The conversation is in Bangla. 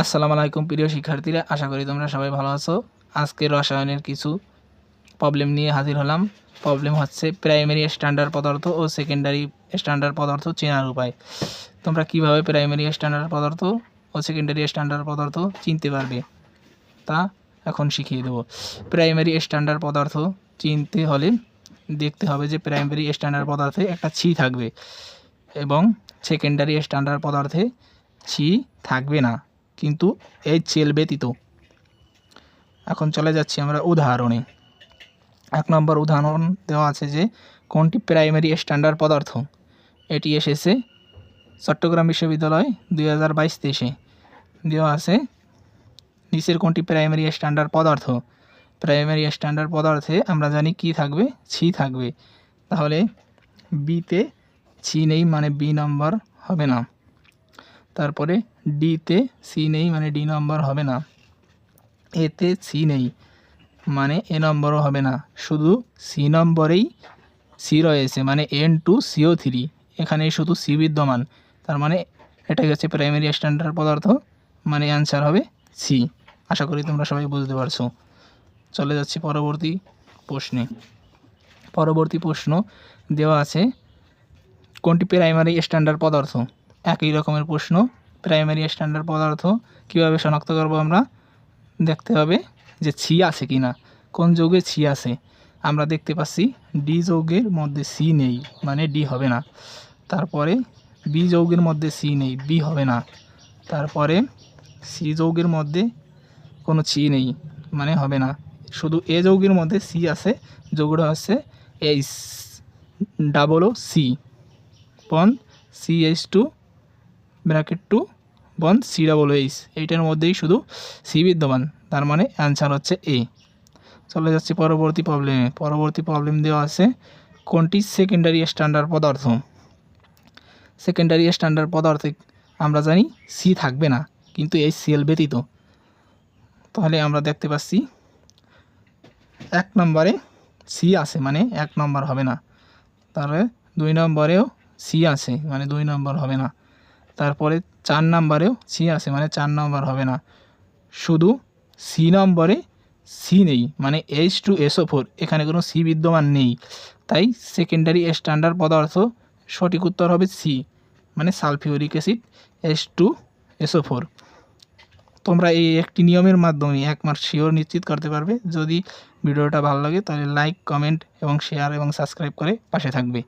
আসসালামু আলাইকুম, প্রিয় শিক্ষার্থীরা। আশা করি তোমরা সবাই ভালো আছো। আজকে রসায়নের কিছু প্রবলেম নিয়ে হাজির হলাম। প্রবলেম হচ্ছে প্রাইমারি স্ট্যান্ডার্ড পদার্থ ও সেকেন্ডারি স্ট্যান্ডার্ড পদার্থ চেনার উপায়। তোমরা কীভাবে প্রাইমারি স্ট্যান্ডার্ড পদার্থ ও সেকেন্ডারি স্ট্যান্ডার্ড পদার্থ চিনতে পারবে, তা এখন শিখিয়ে দেবো। প্রাইমারি স্ট্যান্ডার্ড পদার্থ চিনতে হলে দেখতে হবে যে প্রাইমারি স্ট্যান্ডার্ড পদার্থে একটা ছি থাকবে এবং সেকেন্ডারি স্ট্যান্ডার্ড পদার্থে ছি থাকবে না। কিন্তু এই চেল ব্যতীত। এখন চলে যাচ্ছি আমরা উদাহরণে। এক নম্বর উদাহরণ দেওয়া আছে যে, কোনটি প্রাইমারি স্ট্যান্ডার্ড পদার্থ? এটি এসেছে চট্টগ্রাম বিশ্ববিদ্যালয় দুই হাজার বাইশ তেইশে। দেওয়া আছে, নিচের কোনটি প্রাইমারি স্ট্যান্ডার্ড পদার্থ? প্রাইমারি স্ট্যান্ডার্ড পদার্থে আমরা জানি কি থাকবে? ছি থাকবে। তাহলে বিতে ছি নেই মানে বি নম্বর হবে না। তারপরে ডিতে সি নেই মানে ডি নম্বর হবে না। এতে সি নেই মানে এ নম্বরও হবে না। শুধু সি নম্বরেই সি রয়েছে মানে এন টু সিও থ্রি এখানে শুধু সি বিদ্যমান, তার মানে এটাই হচ্ছে প্রাইমারি স্ট্যান্ডার্ড পদার্থ মানে অ্যান্সার হবে সি আশা করি তোমরা সবাই বুঝতে পারছ। চলে যাচ্ছি পরবর্তী প্রশ্নে। পরবর্তী প্রশ্ন দেওয়া আছে, কোনটি প্রাইমারি স্ট্যান্ডার্ড পদার্থ? একই রকমের প্রশ্ন। প্রাইমারি স্ট্যান্ডার্ড পদার্থ কীভাবে শনাক্ত করব আমরা? দেখতে হবে যে ছি আছে কি না কোন যৌগে ছি আছে? আমরা দেখতে পাচ্ছি ডি যৌগের মধ্যে সি নেই মানে ডি হবে না। তারপরে বি যৌগের মধ্যে সি নেই, বি হবে না। তারপরে সি যৌগের মধ্যে কোনো ছি নেই মানে হবে না। শুধু এ যৌগের মধ্যে সি আছে, যৌগটা হচ্ছে এইচ, ডাবল ও সি। পন, C H two bracket two বন সি ডাবল এইচ এইটার মধ্যেই শুধু সি বিদ্যমান, তার মানে অ্যান্সার হচ্ছে এ চলে যাচ্ছি পরবর্তী প্রবলেমে পরবর্তী প্রবলেম দেওয়া আছে, কোনটি সেকেন্ডারি স্ট্যান্ডার্ড পদার্থ? সেকেন্ডারি স্ট্যান্ডার্ড পদার্থে আমরা জানি সি থাকবে না, কিন্তু এই সেল ব্যতীত। তাহলে আমরা দেখতে পাচ্ছি, এক নম্বরে সি আছে মানে এক নম্বর হবে না। তাহলে দুই নম্বরেও সি আছে মানে দুই নম্বর হবে না। তারপরে চার নাম্বারেও সি আছে মানে চার নম্বর হবে না। শুধু সি নম্বরে সি নেই মানে এইচ টু এসও ফোর এখানে কোনো সি বিদ্যমান নেই। তাই সেকেন্ডারি স্ট্যান্ডার্ড পদার্থ সঠিক উত্তর হবে সি মানে sulphuric acid H two S O four তোমরা এই একটি নিয়মের মাধ্যমে এক মাস শিওর নিশ্চিত করতে পারবে। যদি ভিডিওটা ভালো লাগে, তাহলে লাইক কমেন্ট এবং শেয়ার এবং সাবস্ক্রাইব করে পাশে থাকবে।